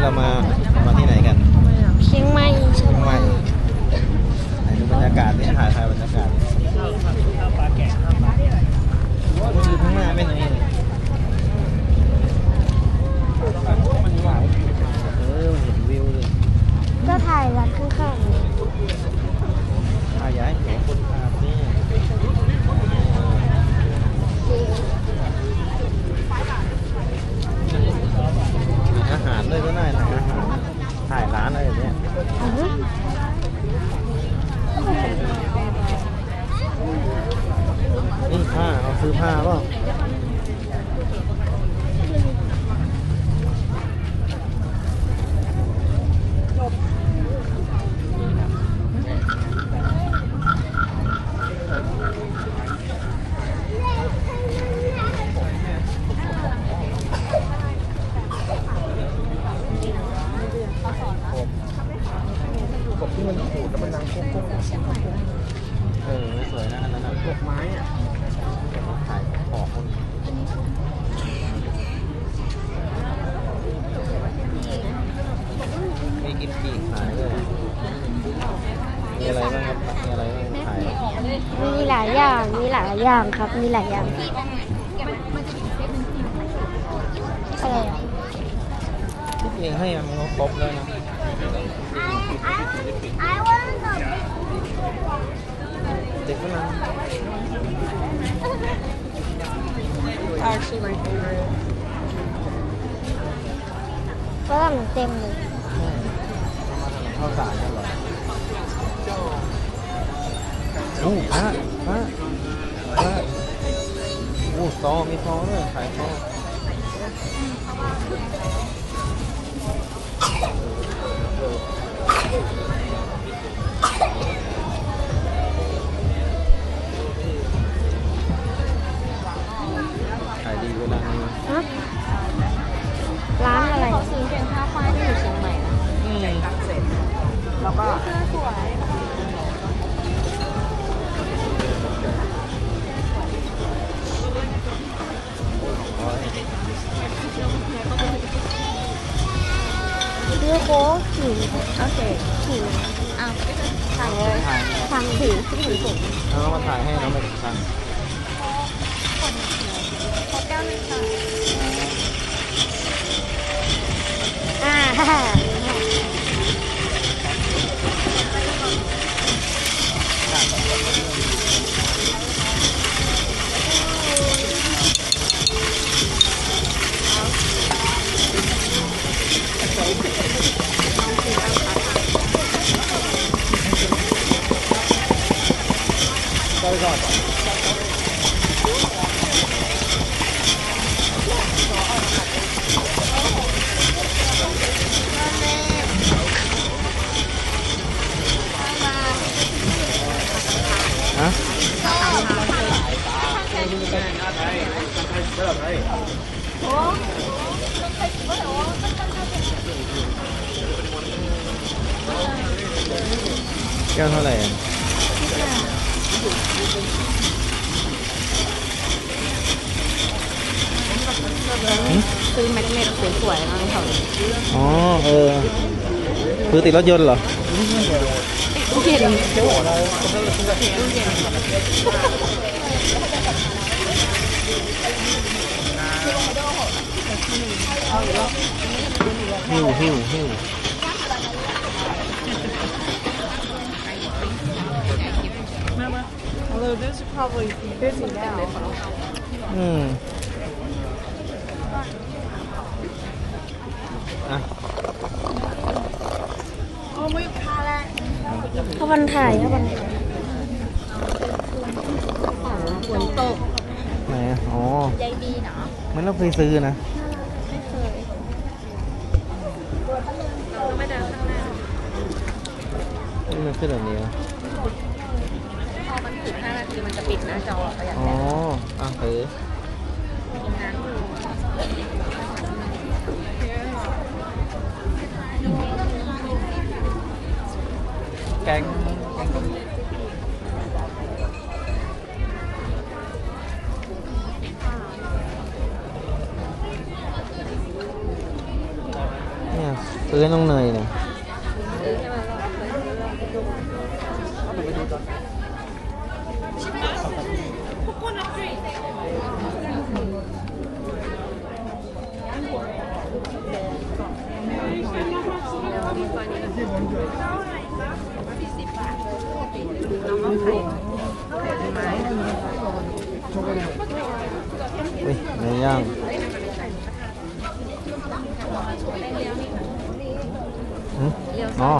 นี่เรามามาที่ไหนกัน เชียงใหม่ เชียงใหม่ไหนดูบรรยากาศนี่ถ่ายถ่ายบรรยากาศดูข้างหน้าเป็นไงเนี่ยเออมันเห็นวิวเลย ก็ถ่ายร้านข้างๆเลย ถ่ายย้ายหัวคนภาพนี่อารด้วยก็ได้นะอาหารถ่ายร้านอะไรแบบเนี้ยนี่ผ้าเอาซื้อผ้าป่ะากบที่มันขูดแล้วมันดังโค้งๆเออสวยนะอันนั้นพวกไม้อะถ่ายออกคนมีกินปีกขายเลยมีอะไรบ้างครับมีอะไรบ้างขาย มีหลายอย่าง มีหลาย อย่างครับ มีหลายอย่างอะไรอะที่เองให้มันก็ครบแล้วนะเด็กฝรั่ง actually my favorite ฝรั่งเต็มเลยข้าวสารเนี่ยเหรอโอ้พระพระ พระโอ้ซอมีซอด้วยขายซอขายดีเวลานี้ฮะร้านอะไร เขาซื้อเป็นผ้าฝ้ายที่อยู่เชียงใหม่นะอืมแล้วก็ซื้อ งโอเคขิงอ้าวสั่งเลยถ่ายสั่งถือที่ถือถุงเอามาถ่ายให้น้องไปอีกครั้งขอแก้วหนึงค่ะอ่าฮ่าฮ่า แก้วเท่าไหร่อะซื้อแมกเนตสวยๆมาแถวนี้อ๋อเออคือติดรถยนต์เหรอตู้เย็น หิ้วหิ้วหิ้ว although this is probably busy now อืมอะถ้าวันถ่ายถ้าวันถ่าย ยายบีเนาะมันเราเคยซื้อนะไม่เคยเราต้องไปเดินข้างหน้ามันขึ้นแบบนี้วะพอมันถึง5นาทีมันจะปิดหน้าจอประหยัดอ๋อแบตอะเออกินน้ำยแกงแกงกะหรี่ ซื้อให้น้องเนยเนี่ยซื้อให้มันรอดเลยเฮ้ยเนื้อย่าง มอ๋อ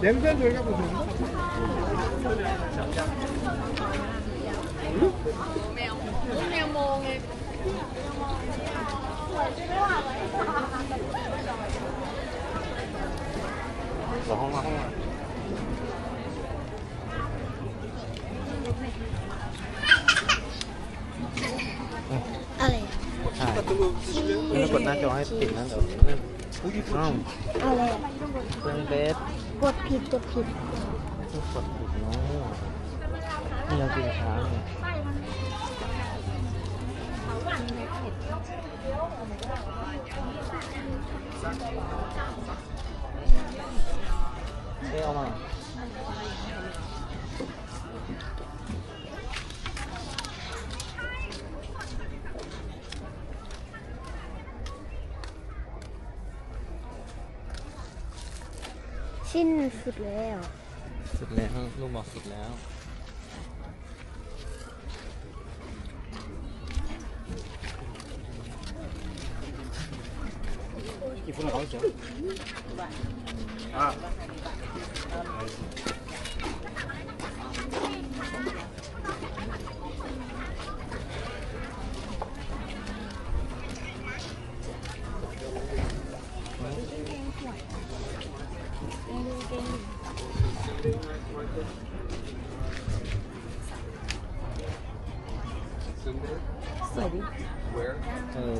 แมวโมงไงรอห้องมาห้องมาอะไรใช่แล้วกดหน้าจอให้ติดนะเดี๋ยว นั่อ้าวอะไรเครื่องเบสกดผิดกดผิดทุกกดผิดน้องนี่เรากินช้างเนี่ย สิ้นสุดแล้ว สุดแล้วลูกบอสุดแล้ว กี่ฟุตเขาเจ้าอ่า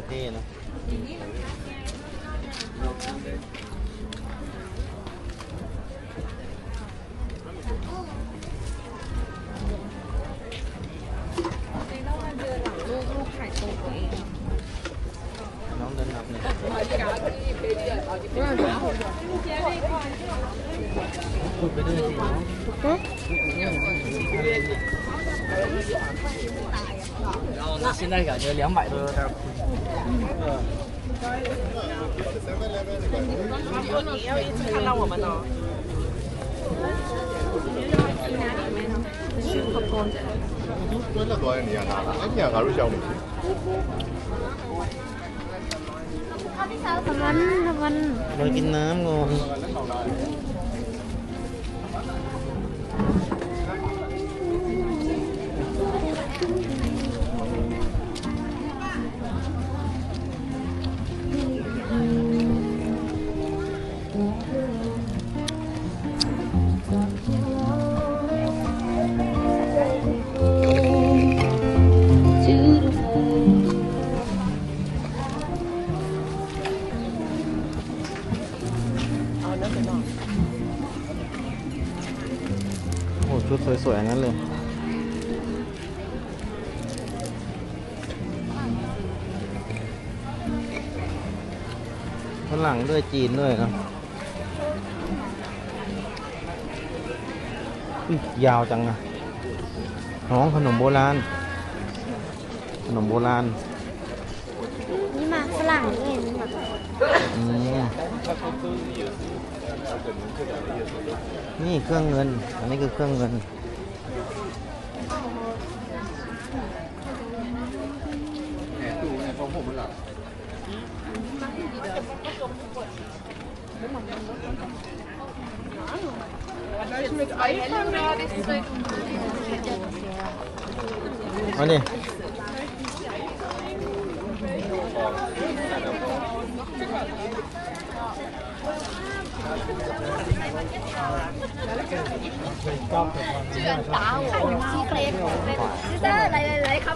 เท่นะน้ 现在感觉两百多有点亏。你要一直看到我们哦。တွဲလက်သွားတဲ့နေရာကအဲ့ဒီကငါတို့ရောက်နေပြီ။ဘာလို့လဲဘာလို့လဲ။ဘာလို့လဲ။ ฝรั่งด้วยจีนด้วยเนอะอุ๊ยยาวจังนะน้องขนมโบราณ ขนมโบราณ นี่มาฝรั่งด้วยนี่มาอืมนี่เครื่องเงิน อันนี้คือเครื่องเงินมาดิซิสเตอร์ไห นไหนค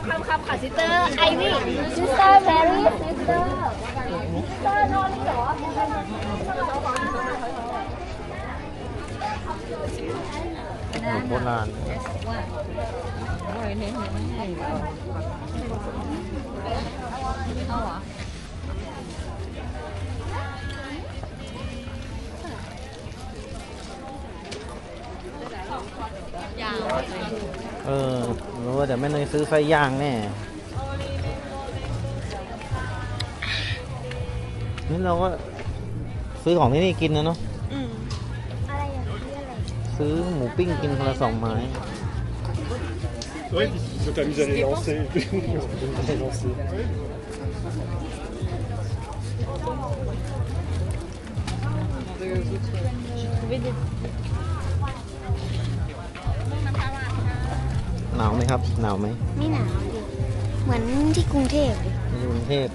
ำคำคำค่ะซิสเตอร์ไอวี่ซิสเตอร์แมรี่ซิสเตอร์ซิสเตอร์นอนนี่เหรอโบราณเออรู้ว่า เดี๋ยวแม่เนยซื้อไส้ย่างแน่นี่เราก็ซื้อของที่นี่กินนะเนาะอะไรอย่างนี้อะไรซื้อหมูปิ้งกินคนละสองไม้ Oui, ils se sont amusés à les lancer. à les lancer. หนาวไหมครับ หนาวไหมไม่หนาวดิเหมือนที่กรุงเทพเลยในกรุงเทพ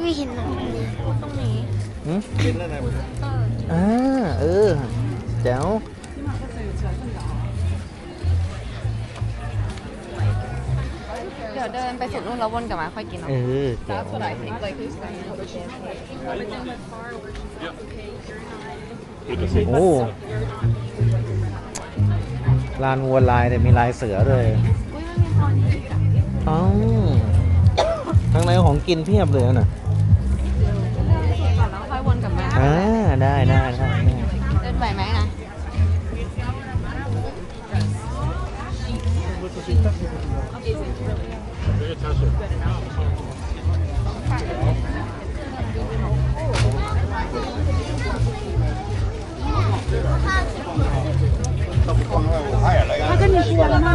ไม่เห็นหนาวเลยหึอ่าเออแจ๋วเดี๋ยวเดินไปสุดนู่นแล้ววนกลับมาค่อยกินเอเนาะอแจ๋วโอ้ ลานวัวลายแต่มีลายเสือเลยอ๋อข้างในของกินเพียบเลยน่ะก่อนแล้วค่อยวนกลับมาอ่าได้ได้ได้ได้เดินไหวไหมนะ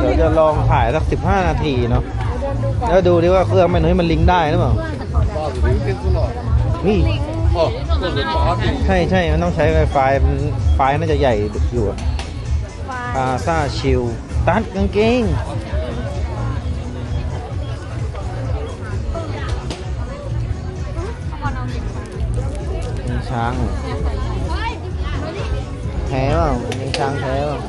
เดี๋ยวจะลองถ่ายสักสิบห้านาทีเนาะแล้วดูดิว่าเครื่องแม่นุ้ยมันลิงก์ได้หรือเปล่า นี่ ใช่ใช่มันต้องใช้ Wi-Fi มันไฟล์น่าจะใหญ่อยู่อะพาซาชิลตัดกางเกงมีช้างเหรอแท้เปล่ามีช้างแท้เปล่า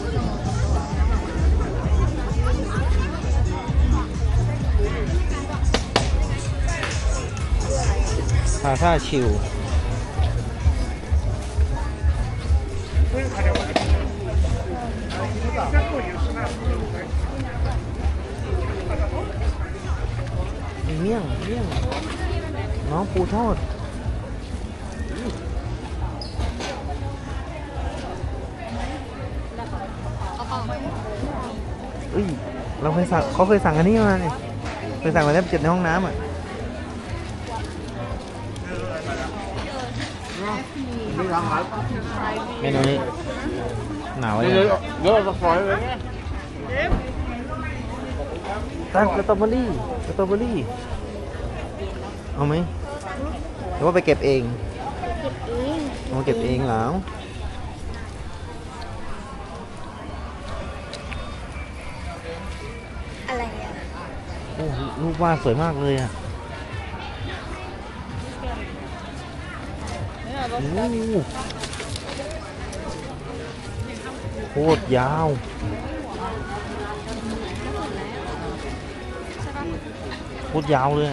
าท่าชิวมีเมี่ยงเมี่ยง น้องปูทอดเอ้ยเราเคยสั่งเขาเคยสั่งอันนี้มาเนี่ยเคยสั่งมาแล้วเจ็บในห้องน้ำอะ เมนูนี้หนาวเลยตั้งสตรอเบอรี่สตรอเบอรี่ เอาไหมหรือว่าไปเก็บเองเก็บเองเอาเก็บเองเหรออะไรอะ โอ้รูปวาดสวยมากเลยอะ โคตรยาว โคตรยาวเลย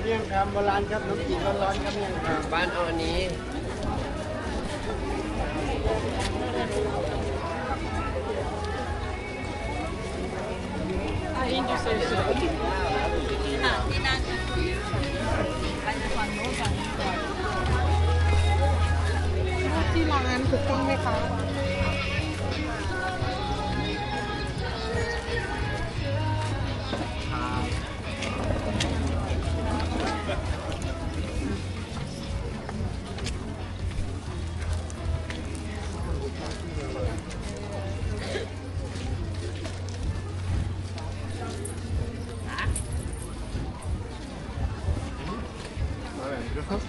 เมี่ยงคำโบราณครับน้ำจีนร้อนๆครับเมี่ยงคำบ้านเอาอันนี้ที่ร้านถูกต้องไหมคะ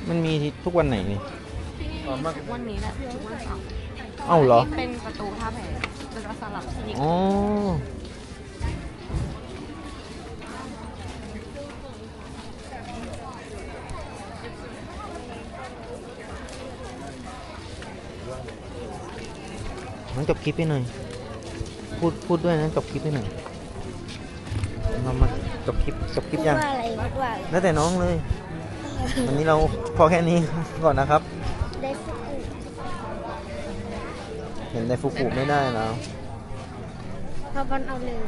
มันมีทุกวันไหนนี่ วันทุกวันนี้แหละทุกวันเสาร์เอ้าเหรอ เป็นประตูท่าแพแล้วก็สลับอีกอ๋อ มันจบคลิปไปหน่อย พูดพูดด้วยนะจบคลิปไปหน่อยเรามาจบคลิปจบคลิปยังแล้วแต่น้องเลย วันนี้เราพอแค่นี้ก่อนนะครับ เห็นในฟุกุไม่ได้นะ เราบอลเอาเลย